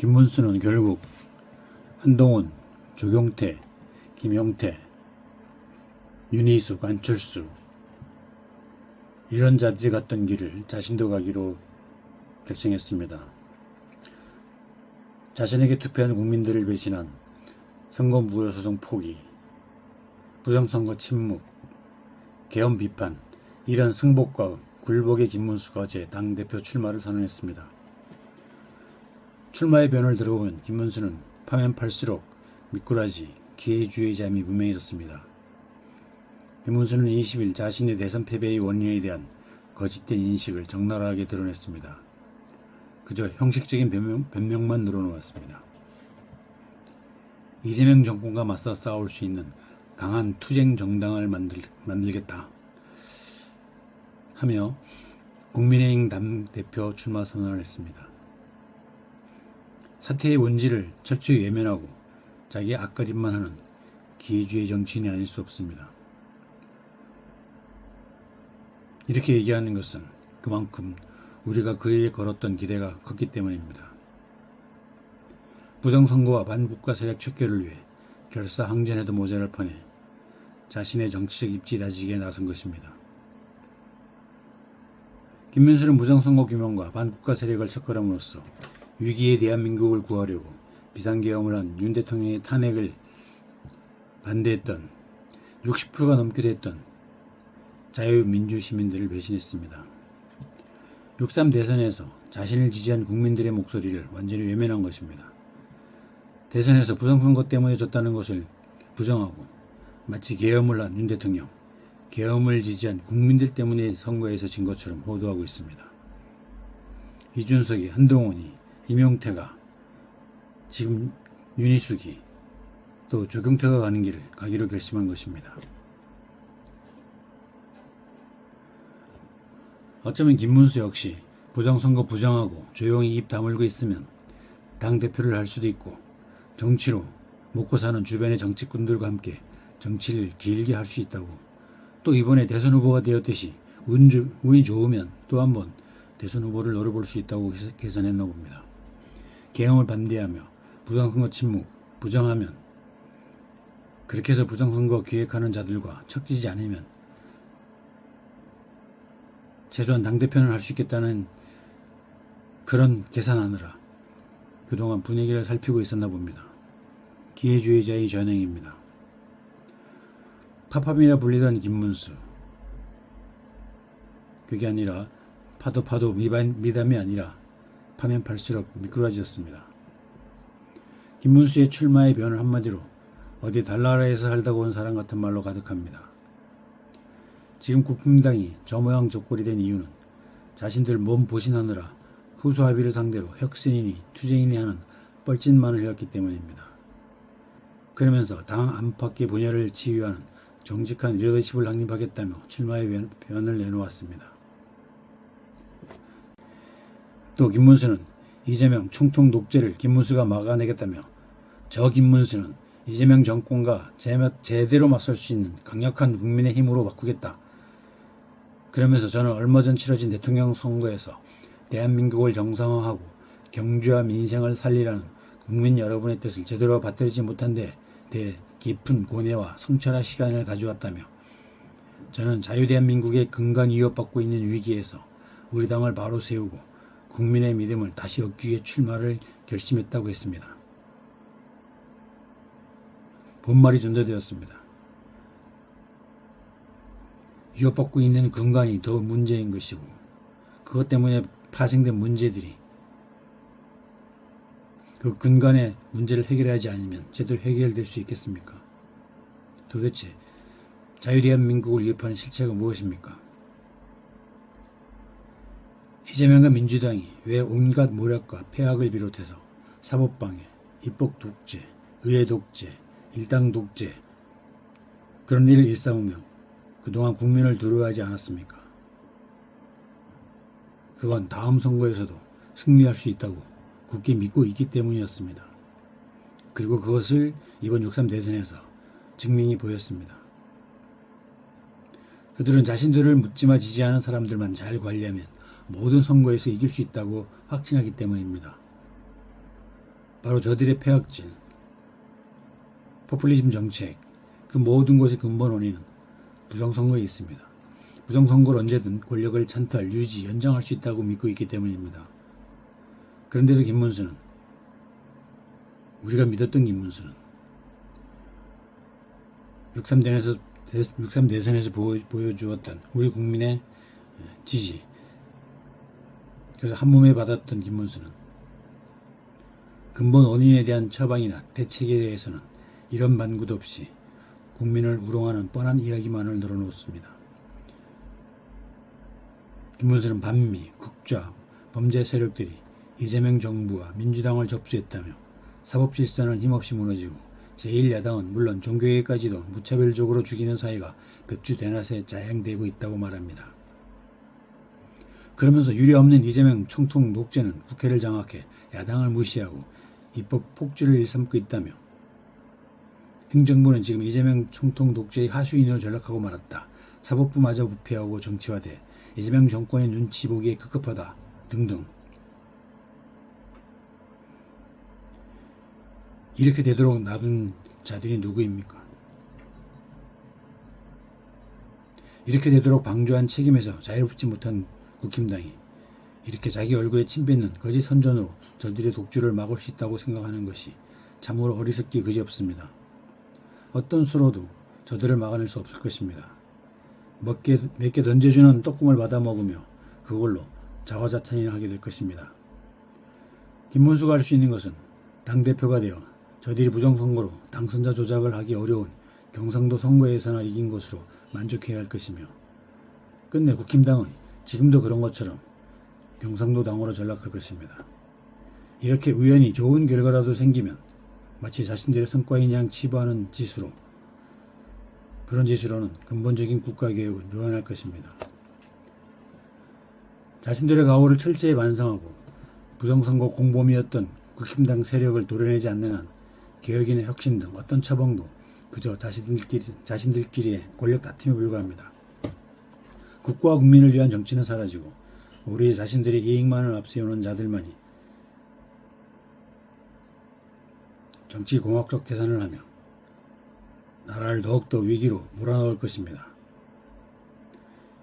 김문수는 결국 한동훈, 조경태, 김용태, 윤희숙, 안철수 이런 자들이 갔던 길을 자신도 가기로 결정했습니다. 자신에게 투표한 국민들을 배신한 선거 무효 소송 포기, 부정선거 침묵, 개헌 비판 이런 승복과 굴복의 김문수가 어제 당대표 출마를 선언했습니다. 출마의 변을 들어보면 김문수는 파면 팔수록 미꾸라지, 기회주의자임이 분명해졌습니다. 김문수는 20일 자신의 대선 패배의 원인에 대한 거짓된 인식을 적나라하게 드러냈습니다. 그저 형식적인 변명, 변명 만 늘어놓았습니다. 이재명 정권과 맞서 싸울 수 있는 강한 투쟁 정당을 만들, 만들겠다 하며 국민의힘 당대표 출마 선언을 했습니다. 사태의 본질을 철저히 외면하고 자기 앞가림만 하는 기회주의 정치인이 아닐 수 없습니다. 이렇게 얘기하는 것은 그만큼 우리가 그에게 걸었던 기대가 컸기 때문입니다. 부정선거와 반국가 세력 척결을 위해 결사항전에도 모자랄 뻔해 자신의 정치적 입지 다지기에 나선 것입니다. 김문수는 부정선거 규명과 반국가 세력을 척결함으로써 위기의 대한민국을 구하려고 비상계엄을 한 윤 대통령의 탄핵을 반대했던 60%가 넘게 됐던 자유민주 시민들을 배신했습니다. 6.3 대선에서 자신을 지지한 국민들의 목소리를 완전히 외면한 것입니다. 대선에서 부정선거 때문에 졌다는 것을 부정하고 마치 계엄을 한 윤 대통령, 계엄을 지지한 국민들 때문에 선거에서 진 것처럼 호도하고 있습니다. 이준석이, 한동훈이, 임용태가, 지금 윤희숙이, 또 조경태가 가는 길을 가기로 결심한 것입니다. 어쩌면 김문수 역시 부정선거 부정하고 조용히 입 다물고 있으면 당대표를 할 수도 있고 정치로 먹고 사는 주변의 정치꾼들과 함께 정치를 길게 할 수 있다고 또 이번에 대선 후보가 되었듯이 운, 주- 운이 좋으면 또 한 번 대선 후보를 노려볼 수 있다고 계산- 계산했나 봅니다. 개헌을 반대하며 부정선거 침묵, 부정하면 그렇게 해서 부정선거 기획하는 자들과 척지지 않으면 최소한 당대표는 할 수 있겠다는 그런 계산하느라 그동안 분위기를 살피고 있었나 봅니다. 기회주의자의 전형입니다. 파팝이라 불리던 김문수. 그게 아니라 파도 파도 미담이 아니라 파면 팔수록 미꾸라지였습니다. 김문수의 출마의 변을 한마디로 어디 달나라에서 살다가 온 사람 같은 말로 가득합니다. 지금 국민당이 저 모양 저 꼴이 된 이유는 자신들 몸 보신하느라 후수 합의를 상대로 혁신이니 투쟁이니 하는 뻘짓만을 해왔기 때문입니다. 그러면서 당 안팎의 분열을 치유하는 정직한 리더십을 확립하겠다며 출마의 변- 변을 내놓았습니다. 또 김문수는 이재명 총통 독재를 김문수가 막아내겠다며 저 김문수는 이재명 정권과 제- 제대로 맞설 수 있는 강력한 국민의 힘으로 바꾸겠다. 그러면서 저는 얼마 전 치러진 대통령 선거에서 대한민국을 정상화하고 경주와 민생을 살리라는 국민 여러분의 뜻을 제대로 받들지 못한 데 대해 깊은 고뇌와 성찰의 시간을 가져왔다며 저는 자유대한민국의 근간 위협받고 있는 위기에서 우리 당을 바로 세우고 국민의 믿음을 다시 얻기 위해 출마를 결심했다고 했습니다. 본말이 전달되었습니다. 위협받고 있는 근간이 더 문제인 것이고 그것 때문에 파생된 문제들이 그 근간의 문제를 해결하지 않으면 제대로 해결될 수 있겠습니까? 도대체 자유대한민국을 위협하는 실체가 무엇입니까? 이재명과 민주당이 왜 온갖 모략과 폐악을 비롯해서 사법방해, 입법 독재, 의회 독재, 일당 독재 그런 일을 일삼으며 그동안 국민을 두려워하지 않았습니까? 그건 다음 선거에서도 승리할 수 있다고 굳게 믿고 있기 때문이었습니다. 그리고 그것을 이번 6.3 대선에서 증명이 보였습니다. 그들은 자신들을 묻지마 지지하는 사람들만 잘 관리하면 모든 선거에서 이길 수 있다고 확신하기 때문입니다. 바로 저들의 폐악질, 포퓰리즘 정책, 그 모든 것의 근본 원인은 부정선거에 있습니다. 부정선거를 언제든 권력을 찬탈, 유지, 연장할 수 있다고 믿고 있기 때문입니다. 그런데도 김문수는 우리가 믿었던 김문수는 63대선에서 63 대선에서 보여주었던 우리 국민의 지지 그래서 한 몸에 받았던 김문수는 근본 원인에 대한 처방이나 대책에 대해서는 이런 만구도 없이 국민을 우롱하는 뻔한 이야기만을 늘어놓습니다. 김문수는 반미, 국좌, 범죄 세력들이 이재명 정부와 민주당을 접수했다며 사법질서는 힘없이 무너지고 제1야당은 물론 종교계까지도 무차별적으로 죽이는 사회가 백주대낮에 자행되고 있다고 말합니다. 그러면서 유례없는 이재명 총통 녹제는 국회를 장악해 야당을 무시하고 입법 폭주를 일삼고 있다며 행정부는 지금 이재명 총통 독재의 하수인으로 전락하고 말았다. 사법부마저 부패하고 정치화돼 이재명 정권의 눈치 보기에 급급하다 등등 이렇게 되도록 놔둔 자들이 누구입니까? 이렇게 되도록 방조한 책임에서 자유롭지 못한 국힘당이 이렇게 자기 얼굴에 침 뱉는 거짓 선전으로 저들의 독주를 막을 수 있다고 생각하는 것이 참으로 어리석기 그지없습니다. 어떤 수로도 저들을 막아낼 수 없을 것입니다. 몇 개, 몇 개 던져주는 떡국을 받아먹으며 그걸로 자화자찬이나 하게 될 것입니다. 김문수가 할 수 있는 것은 당대표가 되어 저들이 부정선거로 당선자 조작을 하기 어려운 경상도 선거에서나 이긴 것으로 만족해야 할 것이며 끝내 국힘당은 지금도 그런 것처럼 경상도 당으로 전락할 것입니다. 이렇게 우연히 좋은 결과라도 생기면 마치 자신들의 성과인 양 치부하는 지수로 그런 지수로는 근본적인 국가개혁은 요원할 것입니다. 자신들의 가오를 철저히 반성하고 부정선거 공범이었던 국힘당 세력을 도려내지 않는 한 개혁이나 혁신 등 어떤 처방도 그저 자신들끼리, 자신들끼리의 권력 다툼에 불과합니다. 국가와 국민을 위한 정치는 사라지고 우리 자신들의 이익만을 앞세우는 자들만이 정치 공학적 계산을 하며 나라를 더욱더 위기로 몰아넣을 것입니다.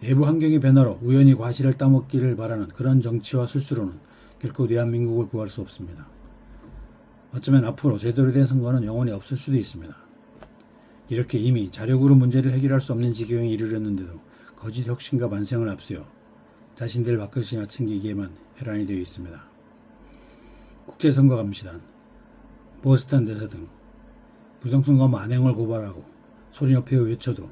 외부 환경의 변화로 우연히 과실을 따먹기를 바라는 그런 정치와 술수로는 결코 대한민국을 구할 수 없습니다. 어쩌면 앞으로 제대로 된 선거는 영원히 없을 수도 있습니다. 이렇게 이미 자력으로 문제를 해결할 수 없는 지경에 이르렀는데도 거짓 혁신과 반성을 앞세워 자신들 밥그릇이나 챙기기에만 혈안이 되어 있습니다. 국제선거 감시단, 보스턴 대사 등 부정선거 만행을 고발하고 소리높여 외쳐도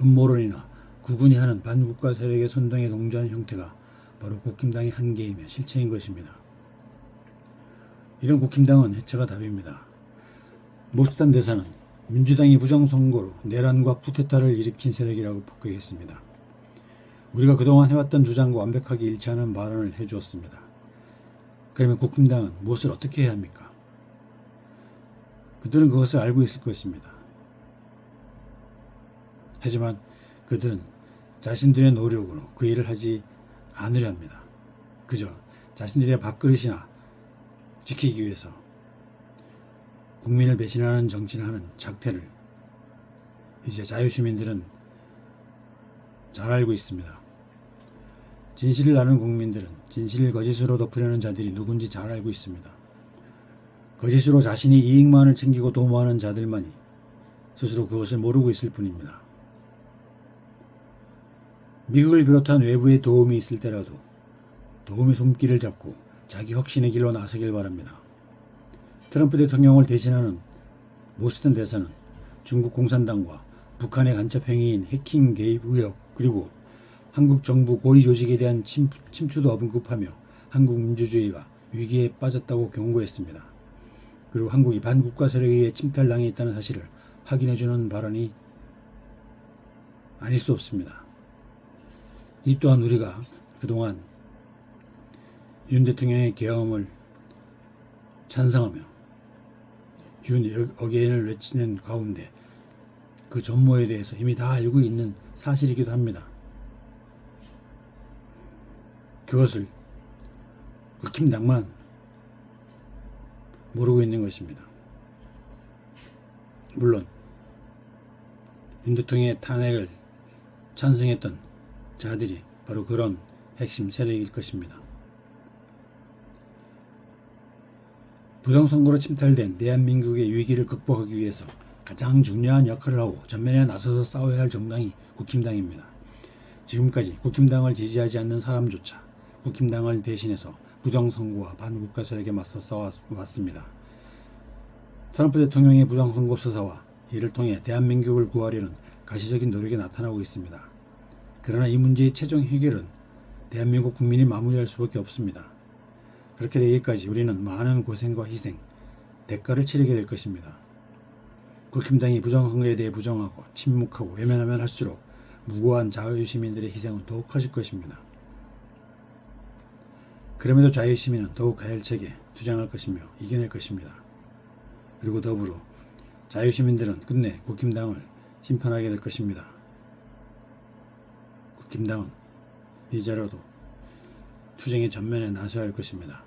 음모론이나 구군이 하는 반국가 세력의 선동에 동조하는 형태가 바로 국힘당의 한계이며 실체인 것입니다. 이런 국힘당은 해체가 답입니다. 모스탄 대사는 민주당이 부정선거로 내란과 쿠데타를 일으킨 세력이라고 폭격했습니다. 우리가 그동안 해왔던 주장과 완벽하게 일치하는 발언을 해주었습니다. 그러면 국힘당은 무엇을 어떻게 해야 합니까? 그들은 그것을 알고 있을 것입니다. 하지만 그들은 자신들의 노력으로 그 일을 하지 않으려 합니다. 그저 자신들의 밥그릇이나 지키기 위해서 국민을 배신하는 정치를 하는 작태를 이제 자유시민들은 잘 알고 있습니다. 진실을 아는 국민들은 진실을 거짓으로 덮으려는 자들이 누군지 잘 알고 있습니다. 거짓으로 자신이 이익만을 챙기고 도모하는 자들만이 스스로 그것을 모르고 있을 뿐입니다. 미국을 비롯한 외부의 도움이 있을 때라도 도움의 손길을 잡고 자기 혁신의 길로 나서길 바랍니다. 트럼프 대통령을 대신하는 모스턴 대사는 중국 공산당과 북한의 간첩 행위인 해킹 개입 의혹 그리고 한국 정부 고위 조직에 대한 침, 침투도 언급하며 한국 민주주의가 위기에 빠졌다고 경고했습니다. 그리고 한국이 반국가 세력에 의해 침탈당해 있다는 사실을 확인해주는 발언이 아닐 수 없습니다. 이 또한 우리가 그동안 윤 대통령의 계엄을 찬성하며 윤 어게인을 외치는 가운데 그 전모에 대해서 이미 다 알고 있는 사실이기도 합니다. 그것을 국힘당만 모르고 있는 것입니다. 물론 윤 대통령의 탄핵을 찬성했던 자들이 바로 그런 핵심 세력일 것입니다. 부정선거로 침탈된 대한민국의 위기를 극복하기 위해서 가장 중요한 역할을 하고 전면에 나서서 싸워야 할 정당이 국힘당입니다. 지금까지 국힘당을 지지하지 않는 사람조차 국힘당을 대신해서 부정선거와 반국가 세력에 맞서 싸워왔습니다. 트럼프 대통령의 부정선거 수사와 이를 통해 대한민국을 구하려는 가시적인 노력이 나타나고 있습니다. 그러나 이 문제의 최종 해결은 대한민국 국민이 마무리할 수밖에 없습니다. 그렇게 되기까지 우리는 많은 고생과 희생, 대가를 치르게 될 것입니다. 국힘당이 부정선거에 대해 부정하고 침묵하고 외면하면 할수록 무고한 자유시민들의 희생은 더욱 커질 것입니다. 그럼에도 자유시민은 더욱 가열차게 투쟁할 것이며 이겨낼 것입니다. 그리고 더불어 자유 시민들은 끝내 국힘당을 심판하게 될 것입니다. 국힘당은 이제라도 투쟁의 전면에 나서야 할 것입니다.